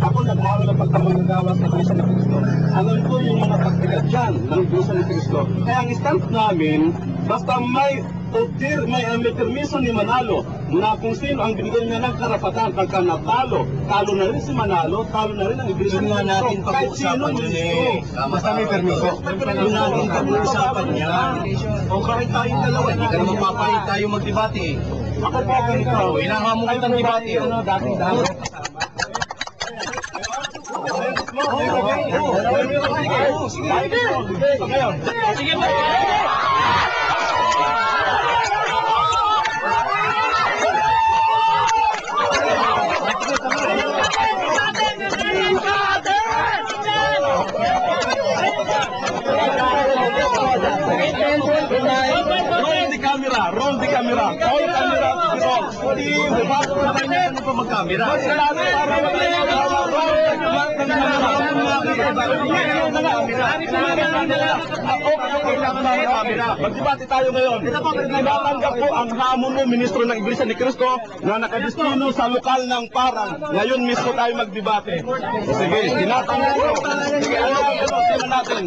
Ako nagmahal na pagkamanggagawa sa Iglesia ni Cristo. Alam ko yung mga taktika dyan ng Iglesia ni Cristo. Kaya ang stand namin, basta may utir, may, may permiso ni Manalo na kung sino ang binigyan niya ng karapatan pagka natalo, talo na rin si Manalo, talo na rin ang Iglesia Yun ni nga Cristo. natin Kahit sino pag-uusapan yun eh. Basta may permiso. Yun natin pag-uusapan yan. O kahit tayong dalawa, hindi ka naman papalit tayo magdebate eh. Ako po ganito. Mo kitang debate. Ano, dating dami. Sige po. Roll the camera, roll the camera. Roll camera, roll. Hindi, bago na kayo Ano pa magkamera? Magdebate tayo ngayon. Tinatanggap po ang hamon mo, Ministro ng Iglesia ni Cristo, na nakadestino sa lokal ng parang. Ngayon mismo tayo magdebate. Sige, tinatanggap po. Sige, ano ang natin?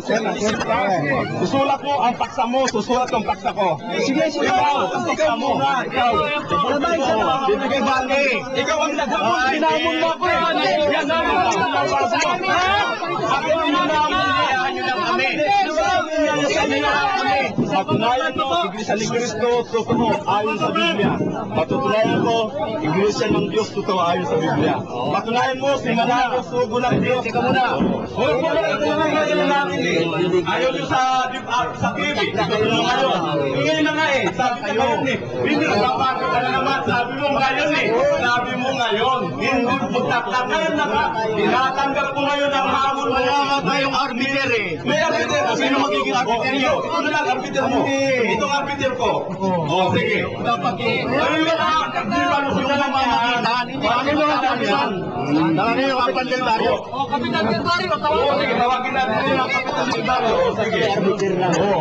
Susulat mo ang paksa mo, susulat ang paksa ko. Sige, sige. Ikaw, ikaw muna. Ikaw. Ikaw ang naghamon. Hinamon mo ako. Kami Patunayan mo, Iglesia ni Cristo, totoo, ayon sa Biblia. Patutunayan mo, Iglesia ng Diyos, totoo, ayon sa Biblia. Patunayan mo, si Manalo, sugo ng Diyos. Teka muna. Huwag mo lang ito lang ngayon natin eh. Nyo sa, ah, sa TV, ito na ngayon. Ngayon na nga eh, sabi ka ngayon eh. Hindi na papasok ka na naman, sabi mo ngayon eh. Sabi mo ngayon, hindi magtatlak. Ngayon na nga, tinatanggap ko ngayon ang hamon mo. Wala nga tayong arbiter eh. May arbiter ko. Nyo? Ito na lang arbiter mo. Ito ang arbiter ko. Oh, sige. Dapat eh. Ayun na lang. Hindi ba lusin na lang Mamamagitan, hindi Bakit mo ang mamamagitan. Tawagin yung kapitan del barrio. O, Kapitan del Barrio, Oo, sige, tawagin natin yun ang kapitan del barrio. Sige. Oo.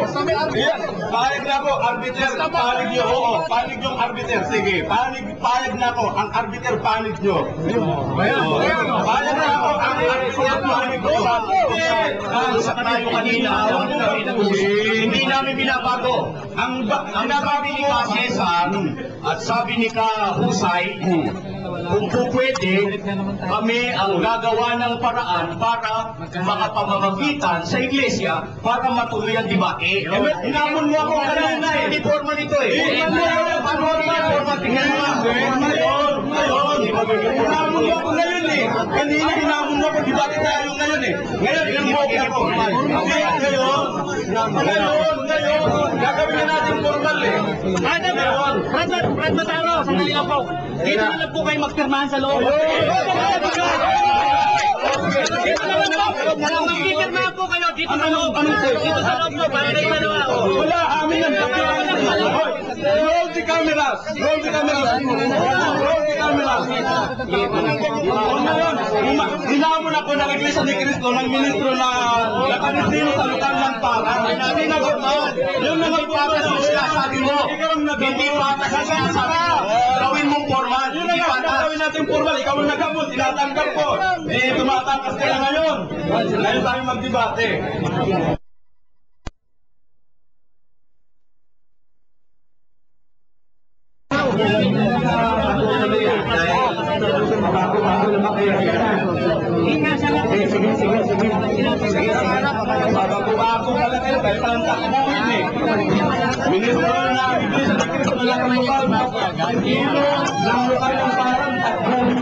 Yan. Pahig na ako, arbiter, panig nyo. Oo, panig yung arbiter. Sige, panig, pahig na ako. Ang arbiter, panig nyo. Oo. Pahig na ako, ang arbiter, panig nyo. Usap tayo kanina, hindi namin binabago. Ang, ba- ang sabi ni Ka Cesar at sabi ni Ka Husay, kung po pwede, kami ang gagawa ng paraan para makapamamagitan sa iglesia para matuloy ang debate. Eh, hinamon mo ako kanina eh. Hindi formal ito eh. Ano? Formal, tingnan mo. Ngayon, ngayon, hinamon mo ako ngayon eh. Kanina hinamon mo ako, di ba tayo ngayon eh. Ngayon, hinamon mo ako. Hindi, ngayon, ngayon, ngayon, gagawin na natin formal eh. Ngayon. Brad, Brad Mataro, sandali lang po. Dito na lang po kayo magpirmahan sa loob. Dito na lang po. Magpipirmahan po kayo dito sa loob. Dito sa loob po, para kayo dalawa. Wala, amin ang Roll the cameras! Roll the cameras! Roll the cameras! Ngayon, hinamon ako ng Iglesia ni Cristo ng ministro na nakadestino sa para. Hindi na formal. Yung mga patas ang sinasabi mo. Hindi patas ang sinasabi mo. Gawin mong formal. Yun na nga, gagawin natin formal. Ikaw ang nagkamot, tinatanggap ko. Eh, tumatangkas ka na ngayon. Ngayon tayo magdebate. Sige, sige, sige, sige. Sige, Bago-bago ka lang kayo, kayo palang takbuhin eh. Ministro na Iglesia ni Cristo ng lokal na Ilo ng lokal ng